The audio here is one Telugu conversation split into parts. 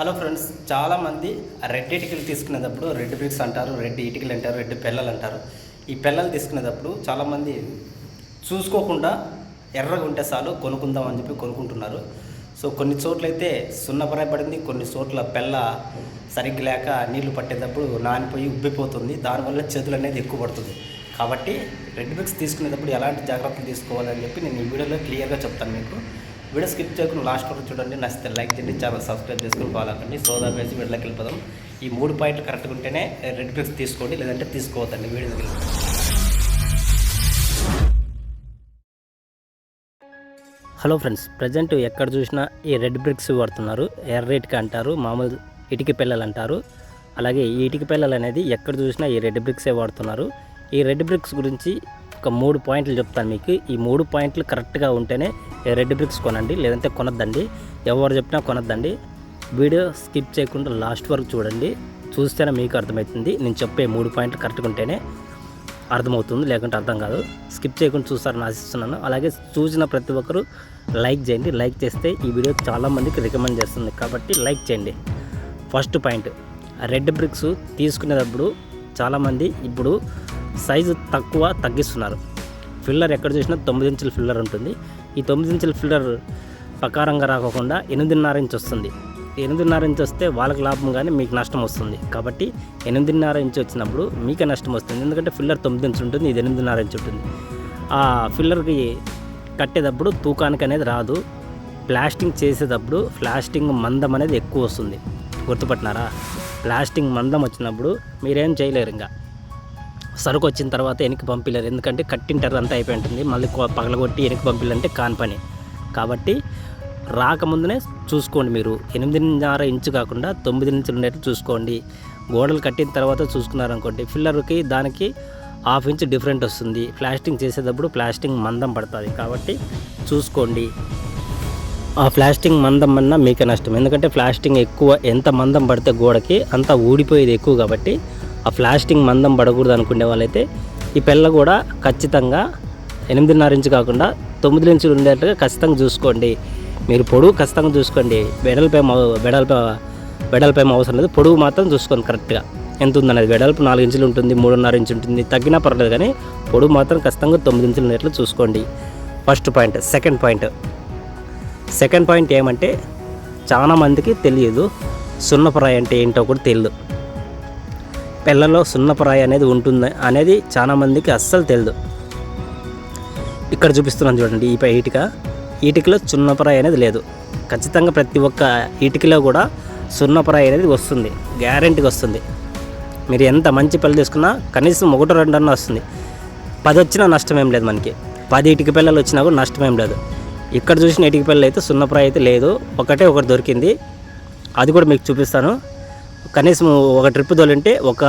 హలో ఫ్రెండ్స్ చాలామంది రెడ్ ఇటుకలు తీసుకునేటప్పుడు రెడ్ బ్రిక్స్ అంటారు రెడ్ ఇటుకలు అంటారు రెడ్ పిల్లలు అంటారు. ఈ పిల్లలు తీసుకునేటప్పుడు చాలామంది చూసుకోకుండా ఎర్రగా ఉంటే చాలు కొనుక్కుందాం అని చెప్పి కొనుక్కుంటున్నారు. సో కొన్ని చోట్ల అయితే సున్నపరాయి పడింది కొన్ని చోట్ల పెళ్ళ సరిగ్గా లేక నీళ్ళు పట్టేటప్పుడు నానిపోయి ఉబ్బిపోతుంది దానివల్ల చేతులు అనేది ఎక్కువ పడుతుంది. కాబట్టి రెడ్ బ్రిక్స్ తీసుకునేటప్పుడు ఎలాంటి జాగ్రత్తలు తీసుకోవాలని చెప్పి నేను ఈ వీడియోలో క్లియర్గా చెప్తాను మీకు. వీడియో స్కిప్ చేయకుండా లాస్ట్ వరకు చూడండి. నచ్చితే లైక్ చేయండి ఛానల్ సబ్స్క్రైబ్ చేసుకుని ఫాలో అవ్వండి సోదా వేసి వీడియోకి వెళ్ళిపోదాం ఈ మూడు పాయింట్లు కరెక్ట్గా ఉంటేనే రెడ్ బ్రిక్స్ తీసుకోండి లేదంటే తీసుకోవద్దండి వీడియోకి హలో ఫ్రెండ్స్ ప్రజెంట్ ఎక్కడ చూసినా ఈ రెడ్ బ్రిక్స్ వాడుతున్నారు. ఎర్ర ఇటుక అంటారు మామూలు ఇటుక పిల్లలు అంటారు. అలాగే ఈ ఇటుక పిల్లలు అనేది ఎక్కడ చూసినా ఈ రెడ్ బ్రిక్సే వాడుతున్నారు. ఈ రెడ్ బ్రిక్స్ గురించి ఒక మూడు పాయింట్లు చెప్తాను మీకు. ఈ మూడు పాయింట్లు కరెక్ట్గా ఉంటేనే రెడ్ బ్రిక్స్ కొనండి లేదంటే కొనద్దండి. ఎవరు చెప్పినా కొనద్దండి. వీడియో స్కిప్ చేయకుండా లాస్ట్ వరకు చూడండి. చూస్తేనే మీకు అర్థమవుతుంది. నేను చెప్పే మూడు పాయింట్లు కరెక్ట్గా ఉంటేనే అర్థమవుతుంది లేకుంటే అర్థం కాదు. స్కిప్ చేయకుండా చూస్తారని ఆశిస్తున్నాను. అలాగే చూసిన ప్రతి ఒక్కరూ లైక్ చేయండి. లైక్ చేస్తే ఈ వీడియో చాలామందికి రికమెండ్ చేస్తుంది. కాబట్టి లైక్ చేయండి. ఫస్ట్ పాయింట్ రెడ్ బ్రిక్స్ తీసుకునేటప్పుడు చాలామంది ఇప్పుడు సైజు తక్కువ తగ్గిస్తున్నారు. ఫిల్లర్ ఎక్కడ చూసినా తొమ్మిది ఇంచుల ఫిల్లర్ ఉంటుంది. ఈ తొమ్మిది ఇంచుల ఫిల్లర్ ప్రకారంగా రాకోకుండా ఎనిమిదిన్నర ఇంచ్ వస్తుంది. ఎనిమిదిన్నర ఇంచ్ వస్తే వాళ్ళకి లాభం కానీ మీకు నష్టం వస్తుంది. కాబట్టి ఎనిమిదిన్నర ఇంచ్ వచ్చినప్పుడు మీకే నష్టం వస్తుంది. ఎందుకంటే ఫిల్లర్ తొమ్మిది ఇంచ్ ఉంటుంది ఇది ఎనిమిదిన్నర ఇంచ్ ఉంటుంది. ఆ ఫిల్లర్కి కట్టేటప్పుడు తూకానికి అనేది రాదు. ప్లాస్టింగ్ చేసేటప్పుడు ప్లాస్టింగ్ మందం అనేది ఎక్కువ వస్తుంది. గుర్తుపట్టినారా? ప్లాస్టింగ్ మందం వచ్చినప్పుడు మీరేం చేయలేరు ఇంకా. సరుకు వచ్చిన తర్వాత వెనక్కి పంపిలేరు. ఎందుకంటే కట్టింటారు అంతా అయిపోయి ఉంటుంది. మళ్ళీ పగలగొట్టి వెనక్కి పంపిలంటే కాని పని. కాబట్టి రాకముందునే చూసుకోండి మీరు. ఎనిమిదిన్నర ఇంచు కాకుండా తొమ్మిది ఇంచులు ఉండేట్టు చూసుకోండి. గోడలు కట్టిన తర్వాత చూసుకున్నారనుకోండి ఫిల్లర్కి దానికి హాఫ్ ఇంచ్ డిఫరెంట్ వస్తుంది. ప్లాస్టింగ్ చేసేటప్పుడు ప్లాస్టింగ్ మందం పడుతుంది. కాబట్టి చూసుకోండి. ఆ ప్లాస్టింగ్ మందం అన్నా మీకే నష్టం. ఎందుకంటే ప్లాస్టింగ్ ఎక్కువ ఎంత మందం పడితే గోడకి అంత ఊడిపోయేది ఎక్కువ కాబట్టి ఆ ప్లాస్టింగ్ మందం పడకూడదు అనుకునే వాళ్ళైతే ఈ పిల్ల కూడా ఖచ్చితంగా ఎనిమిదిన్నర ఇంచు కాకుండా తొమ్మిది ఇంచులు ఉండేట్టుగా ఖచ్చితంగా చూసుకోండి. మీరు పొడుగు ఖచ్చితంగా చూసుకోండి. వెడల్పేం అవ- వెడల్ప వెడల్పేం అవసరం లేదు. పొడుగు మాత్రం చూసుకోండి కరెక్ట్గా ఎంత ఉందనేది? వెడల్పు నాలుగు ఇంచులు ఉంటుంది మూడున్నర ఇంచు ఉంటుంది. తగ్గినా పర్లేదు కానీ పొడుగు మాత్రం ఖచ్చితంగా తొమ్మిది ఇంచులు ఉండేట్లు చూసుకోండి. First point second point second point ఏమంటే చాలా మందికి తెలియదు. సున్నపరాయి అంటే ఏంటో కూడా తెలియదు పిల్లల్లో సున్నపరాయి అనేది ఉంటుంది అనేది చాలా మందికి అస్సలు తెలియదు ఇక్కడ చూపిస్తున్నాను చూడండి ఈ పై ఇటుక ఇటుకలో సున్నపరాయి అనేది లేదు. ఖచ్చితంగా ప్రతి ఒక్క ఇటుకలో కూడా సున్నపరాయి అనేది వస్తుంది. గ్యారెంటీగా వస్తుంది. మీరు ఎంత మంచి పిల్లలు తీసుకున్నా కనీసం ఒకటి రెండు అన్న వస్తుంది. పది వచ్చినా నష్టం ఏం లేదు మనకి. పది ఇటుక పిల్లలు వచ్చినా కూడా నష్టం ఏం లేదు. ఇక్కడ చూసిన ఇటుక పిల్లలు అయితే సున్నప్రాయ అయితే లేదు. ఒకటే ఒకటి దొరికింది. అది కూడా మీకు చూపిస్తాను. కనీసం ఒక ట్రిప్ తోలింటే ఒక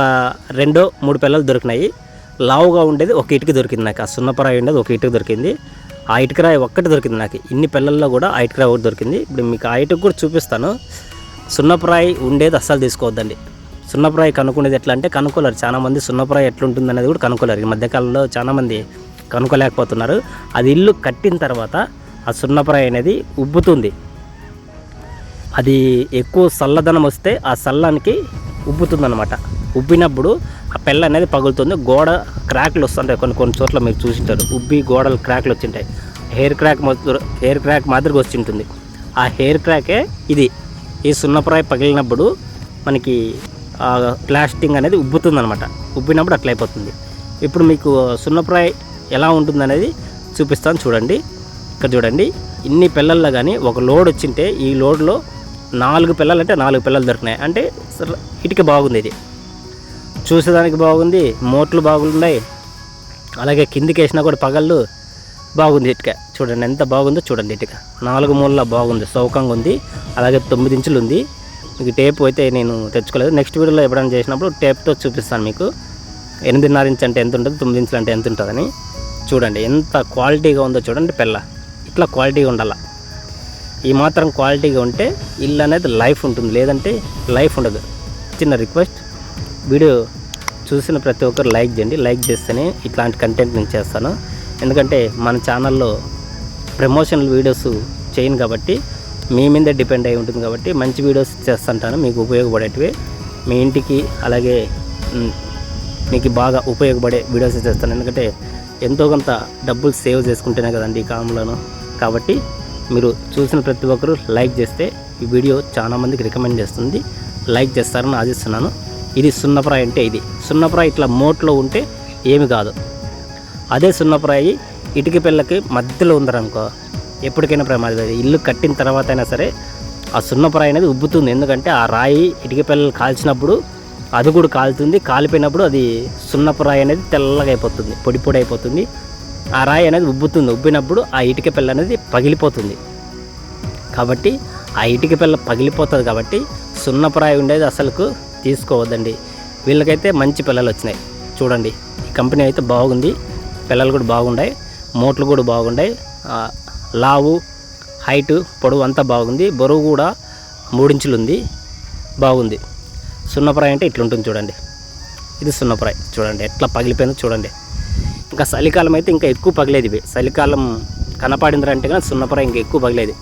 రెండో మూడు పిల్లలు దొరికినాయి. లావుగా ఉండేది ఒక ఇటుక దొరికింది నాకు. ఆ సున్నపరాయి ఉండేది ఒక ఇటుక దొరికింది. ఆ ఇటుకరాయి ఒక్కటి దొరికింది నాకు. ఇన్ని పిల్లల్లో కూడా ఆ ఇటుకరాయి ఒకటి దొరికింది. ఇప్పుడు మీకు ఆ ఇటుకు కూడా చూపిస్తాను. సున్నపరాయి ఉండేది అస్సలు తీసుకోవద్దండి. సున్నపరాయి కనుక్కునేది ఎట్లా అంటే కనుక్కోలేరు. చాలామంది సున్నపరాయి ఎట్లుంటుంది అనేది కూడా కనుక్కోలేరు. ఈ మధ్యకాలంలో చాలామంది కనుక్కోలేకపోతున్నారు. అది ఇల్లు కట్టిన తర్వాత ఆ సున్నపరాయి అనేది ఉబ్బుతుంది. అది ఎక్కువ చల్లదనం వస్తే ఆ చల్లానికి ఉబ్బుతుందన్నమాట. ఉబ్బినప్పుడు ఆ పెళ్ళ అనేది పగులుతుంది. గోడ క్రాక్లు వస్తుంటాయి కొన్ని కొన్ని చోట్ల మీరు చూసింటారు. ఉబ్బి గోడలు క్రాక్లు వచ్చింటాయి. హెయిర్ క్రాక్ హెయిర్ క్రాక్ మాదిరిగా వచ్చి ఉంటుంది ఆ హెయిర్ క్రాకే ఇది. ఈ సున్నప్రాయి పగిలినప్పుడు మనకి ప్లాస్టింగ్ అనేది ఉబ్బుతుందన్నమాట. ఉబ్బినప్పుడు అట్లయిపోతుంది ఇప్పుడు మీకు సున్నపురాయి ఎలా ఉంటుందనేది చూపిస్తాను చూడండి. ఇక్కడ చూడండి. ఇన్ని పిల్లల్లో కానీ ఒక లోడ్ వచ్చింటే ఈ లోడ్లో నాలుగు పిల్లలు అంటే నాలుగు పిల్లలు దొరికినాయి. అంటే ఇటుక బాగుంది ఇది. చూసేదానికి బాగుంది మోట్లు బాగున్నాయి. అలాగే కిందికి వేసినా కూడా పగళ్ళు బాగుంది ఇటుక. చూడండి ఎంత బాగుందో చూడండి ఇటుక. నాలుగు మూలల బాగుంది సౌకంగా ఉంది. అలాగే తొమ్మిది ఇంచులు ఉంది. మీకు టేప్ అయితే నేను తెచ్చుకోలేదు. నెక్స్ట్ వీడియోలో ఎప్పుడైనా చేసినప్పుడు టేప్తో చూపిస్తాను మీకు. ఎనిమిదిన్నర ఇంచ్ అంటే ఎంత ఉంటుంది తొమ్మిది ఇంచులు అంటే ఎంత ఉంటుందని. చూడండి ఎంత క్వాలిటీగా ఉందో చూడండి పిల్ల. ఇట్లా క్వాలిటీగా ఉండాలా. ఈ మాత్రం క్వాలిటీగా ఉంటే ఇల్లు అనేది లైఫ్ ఉంటుంది. లేదంటే లైఫ్ ఉండదు. చిన్న రిక్వెస్ట్ వీడియో చూసిన ప్రతి ఒక్కరు లైక్ చేయండి. లైక్ చేస్తేనే ఇట్లాంటి కంటెంట్ నేను చేస్తాను. ఎందుకంటే మన ఛానల్లో ప్రమోషనల్ వీడియోస్ చేయను కాబట్టి మీ మీదే డిపెండ్ అయి ఉంటుంది కాబట్టి మంచి వీడియోస్ చేస్తుంటాను. మీకు ఉపయోగపడేటివి. మీ ఇంటికి అలాగే మీకు బాగా ఉపయోగపడే వీడియోస్ చేస్తాను. ఎందుకంటే ఎంతో కొంత డబ్బులు సేవ్ చేసుకుంటేనే కదండి ఈ కామ్లను కాబట్టి మీరు చూసిన ప్రతి ఒక్కరూ లైక్ చేస్తే ఈ వీడియో చాలా మందికి రికమెండ్ చేస్తుంది. లైక్ చేస్తారని ఆశిస్తున్నాను. ఇది సున్నప్రాయి అంటే ఇది. సున్నప్రాయి ఇట్లా మోట్లో ఉంటే ఏమి కాదు. అదే సున్నప్రాయి ఇటుక పిల్లకి మధ్యలో ఉందరనుకో ఎప్పటికైనా ప్రమాదం అది. ఇల్లు కట్టిన తర్వాత అయినా సరే ఆ సున్నప్రాయి అనేది ఉబ్బుతుంది. ఎందుకంటే ఆ రాయి ఇటుక పిల్లలు కాల్చినప్పుడు అది కూడా కాలుతుంది. కాలిపోయినప్పుడు అది సున్నపురాయి అనేది తెల్లగా అయిపోతుంది. పొడి పొడి అయిపోతుంది. ఆ రాయి అనేది ఉబ్బుతుంది. ఉబ్బినప్పుడు ఆ ఇటుక పిల్ల అనేది పగిలిపోతుంది. కాబట్టి ఆ ఇటుక పిల్ల పగిలిపోతుంది కాబట్టి సున్నపురాయి ఉండేది అసలుకు తీసుకోవద్దండి. వీళ్ళకైతే మంచి పిల్లలు వచ్చినాయి. చూడండి ఈ కంపెనీ అయితే బాగుంది. పిల్లలు కూడా బాగున్నాయి మోట్లు కూడా బాగున్నాయి లావు హైటు పొడవు అంతా బాగుంది. బరువు కూడా మూడించులు ఉంది బాగుంది. సున్నప్రాయి అంటే ఇట్లుంటుంది చూడండి. ఇది సున్నప్రాయి. చూడండి ఎట్లా పగిలిపోయిందో చూడండి. ఇంకా చలికాలం అయితే ఇంకా ఎక్కువ పగిలేది ఇవి. చలికాలం కనపడిందంటే కానీ సున్నపరాయి ఇంకా ఎక్కువ పగిలేది.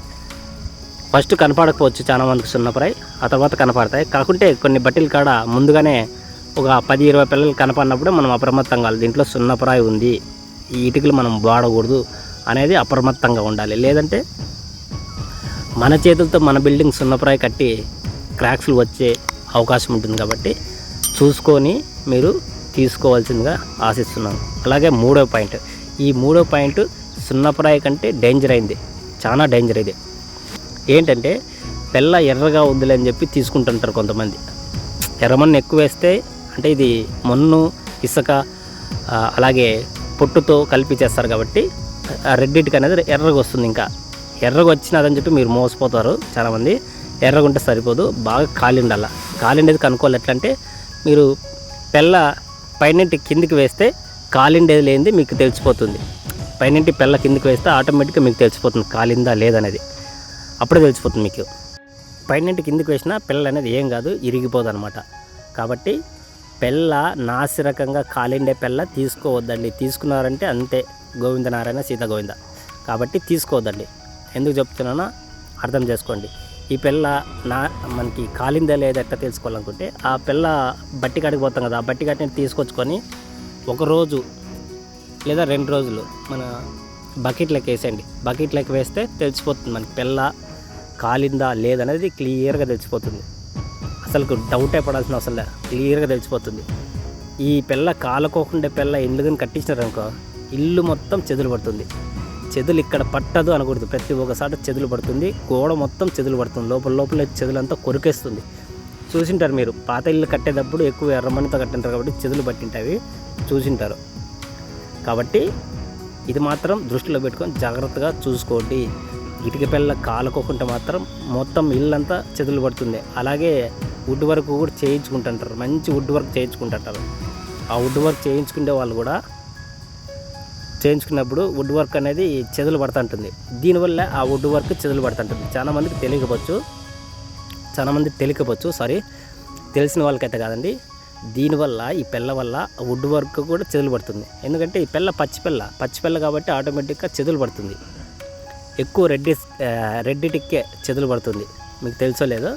ఫస్ట్ కనపడకపోవచ్చు చాలా మందికి సున్నపరాయి ఆ తర్వాత కనపడతాయి. కాకుంటే కొన్ని బట్టలు కాడ ముందుగానే ఒక పది ఇరవై పిల్లలు కనపడినప్పుడు మనం అప్రమత్తంగా కావాలి దీంట్లో సున్నపరాయి ఉంది ఈ ఇటుకలు మనం వాడకూడదు అనేది అప్రమత్తంగా ఉండాలి. లేదంటే మన చేతులతో మన బిల్డింగ్ సున్నపరాయి కట్టి క్రాక్స్లు వచ్చే అవకాశం ఉంటుంది కాబట్టి చూసుకొని మీరు తీసుకోవాల్సిందిగా ఆశిస్తున్నాను అలాగే మూడో పాయింట్. ఈ మూడో పాయింట్ సున్నప్రాయి కంటే డేంజర్ అయింది. చాలా డేంజర్ ఇది. ఏంటంటే పిల్ల ఎర్రగా వద్దులే అని చెప్పి తీసుకుంటుంటారు కొంతమంది. ఎర్రమన్ను ఎక్కువ వేస్తే అంటే ఇది మన్ను ఇసుక అలాగే పొట్టుతో కలిపి చేస్తారు కాబట్టి రెడ్డిటికి అనేది ఎర్రగా వస్తుంది ఇంకా. ఎర్రగా వచ్చినదని చెప్పి మీరు మోసపోతారు చాలామంది. ఎర్రగా ఉంటే సరిపోదు బాగా కాలిండాల కాలిండేది కనుక్కోవాలి. ఎట్లంటే మీరు పెళ్ళ పైనంటి కిందికి వేస్తే కాలిండేది లేనిది మీకు తెలిసిపోతుంది. పైనంటి పెళ్ళ కిందికి వేస్తే ఆటోమేటిక్గా మీకు తెలిసిపోతుంది కాలిందా లేదనేది. అప్పుడే తెలిసిపోతుంది మీకు. పైనంటి కిందికి వేసినా పిల్లలు అనేది ఏం కాదు ఇరిగిపోదు అనమాట కాబట్టి పెళ్ళ నాసిరకంగా కాలిండే పెళ్ళ తీసుకోవద్దండి. తీసుకున్నారంటే అంతే. గోవిందనారాయణ సీత గోవింద కాబట్టి తీసుకోవద్దండి. ఎందుకు చెప్తున్నానో అర్థం చేసుకోండి. ఈ పిల్ల నా మనకి కాలిందా లేదా ఎట్లా తెలుసుకోవాలనుకుంటే ఆ పిల్ల బట్టి కాడికి పోతాం కదా ఆ బట్టి కాటిని తీసుకొచ్చుకొని ఒక రోజు లేదా రెండు రోజులు మన బకెట్లోకి వేసేయండి. బకెట్లోకి వేస్తే తెలిసిపోతుంది మనకి పిల్ల కాలిందా లేదనేది క్లియర్గా తెలిసిపోతుంది. అసలు డౌటే పడాల్సిన అవసరం లేదు క్లియర్గా తెలిసిపోతుంది. ఈ పిల్ల కాలకోకుండా పిల్ల ఇల్లు కానీ కట్టించినారనుకో ఇల్లు మొత్తం చెదులు పడుతుంది చెదులు ఇక్కడ పట్టదు అనకూడదు. ప్రతి ఒక్కసారి చెదులు పడుతుంది. గోడ మొత్తం చెదులు పడుతుంది. లోపల లోపల చెదులంతా కొరికేస్తుంది. చూసింటారు మీరు. పాత ఇల్లు కట్టేటప్పుడు ఎక్కువ ఎర్రమణితో కట్టింటారు కాబట్టి చెదులు పట్టింటావి చూసింటారు. కాబట్టి ఇది మాత్రం దృష్టిలో పెట్టుకొని జాగ్రత్తగా చూసుకోండి. ఇటుక పిల్ల కాలుకోకుండా మాత్రం మొత్తం ఇల్లంతా చెదులు పడుతుంది. అలాగే వుడ్ వర్క్ కూడా చేయించుకుంటుంటారు. మంచి వుడ్ వర్క్ చేయించుకుంటుంటారు. ఆ వుడ్ వర్క్ చేయించుకునే వాళ్ళు కూడా చేయించుకున్నప్పుడు వుడ్ వర్క్ అనేది చెదులు పడుతుంటుంది. దీనివల్ల ఆ వుడ్ వర్క్ చెదులు పడుతుంటుంది. చాలా మందికి తెలియకపోవచ్చు. చాలామందికి తెలియకపోవచ్చు సారీ తెలిసిన వాళ్ళకైతే కాదండి. దీనివల్ల ఈ పిల్ల వల్ల వుడ్ వర్క్ కూడా చెదులు పడుతుంది. ఎందుకంటే ఈ పిల్ల పచ్చి పిల్ల పచ్చి పిల్ల కాబట్టి ఆటోమేటిక్గా చెదులు పడుతుంది. ఎక్కువ రెడ్డి రెడ్డి టిక్కే చెదులు పడుతుంది. మీకు తెలుసో లేదో?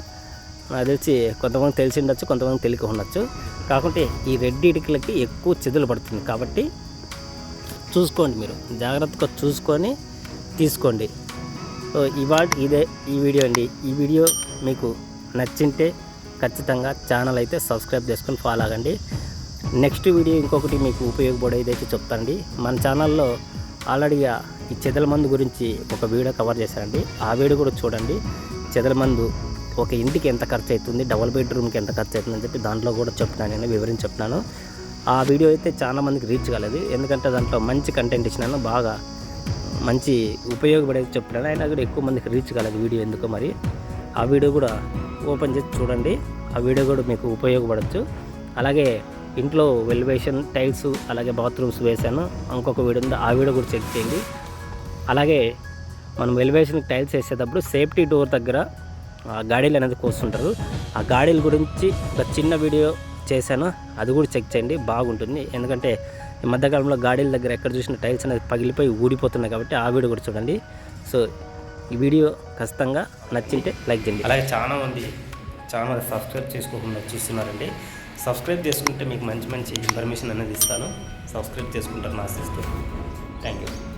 నాకు తెలిసి కొంతమంది తెలిసి ఉండొచ్చు కొంతమంది తెలియక ఉండొచ్చు. కాకుంటే ఈ రెడ్డి ఎక్కువ చెదులు పడుతుంది కాబట్టి చూసుకోండి మీరు. జాగ్రత్తగా చూసుకొని తీసుకోండి. సో ఇవాళ ఇదే ఈ వీడియో అండి. ఈ వీడియో మీకు నచ్చింటే ఖచ్చితంగా ఛానల్ అయితే సబ్స్క్రైబ్ చేసుకొని ఫాలో అవ్వండి. నెక్స్ట్ వీడియో ఇంకొకటి మీకు ఉపయోగపడేదైతే చెప్తానండి. మన ఛానల్లో ఆల్రెడీగా ఈ చెదల మందు గురించి ఒక వీడియో కవర్ చేశానండి ఆ వీడియో కూడా చూడండి. చెదల మందు ఒక ఇంటికి ఎంత ఖర్చు అవుతుంది? డబుల్ బెడ్రూమ్కి ఎంత ఖర్చు అవుతుంది అని చెప్పి దాంట్లో కూడా చెప్తున్నాను నేను వివరించి చెప్తున్నాను. ఆ వీడియో అయితే చాలా మందికి రీచ్ కాలేదు. ఎందుకంటే దాంట్లో మంచి కంటెంట్ ఇచ్చినాను. బాగా మంచి ఉపయోగపడేది చెప్తున్నాను అయినా కూడా ఎక్కువ మందికి రీచ్ కాలేదు వీడియో ఎందుకో మరి. ఆ వీడియో కూడా ఓపెన్ చేసి చూడండి. ఆ వీడియో కూడా మీకు ఉపయోగపడవచ్చు అలాగే ఇంట్లో వెలివేషన్ టైల్స్ అలాగే బాత్రూమ్స్ వేశాను. ఇంకొక వీడియో ఉంది. ఆ వీడియో కూడా చెక్ చేయండి. అలాగే మనం వెలివేషన్ టైల్స్ వేసేటప్పుడు సేఫ్టీ డోర్ దగ్గర ఆ గాడీలు అనేది కోస్తుంటారు. ఆ గాడీల గురించి ఒక చిన్న వీడియో చేశాను. అది కూడా చెక్ చేయండి. బాగుంటుంది. ఎందుకంటే ఈ మధ్యకాలంలో గాడీల దగ్గర ఎక్కడ చూసిన టైల్స్ అనేది పగిలిపోయి ఊడిపోతున్నాయి కాబట్టి ఆ వీడియో కూడా చూడండి. సో ఈ వీడియో ఖచ్చితంగా నచ్చింటే లైక్ చేయండి. అలాగే చాలా మంది ఛానల్ సబ్స్క్రైబ్ చేసుకోకుండా చూస్తున్నారండి సబ్స్క్రైబ్ చేసుకుంటే మీకు మంచి మంచి ఇన్ఫర్మేషన్ అనేది ఇస్తాను. సబ్స్క్రైబ్ చేసుకుంటారని ఆశిస్తూ. Thank you.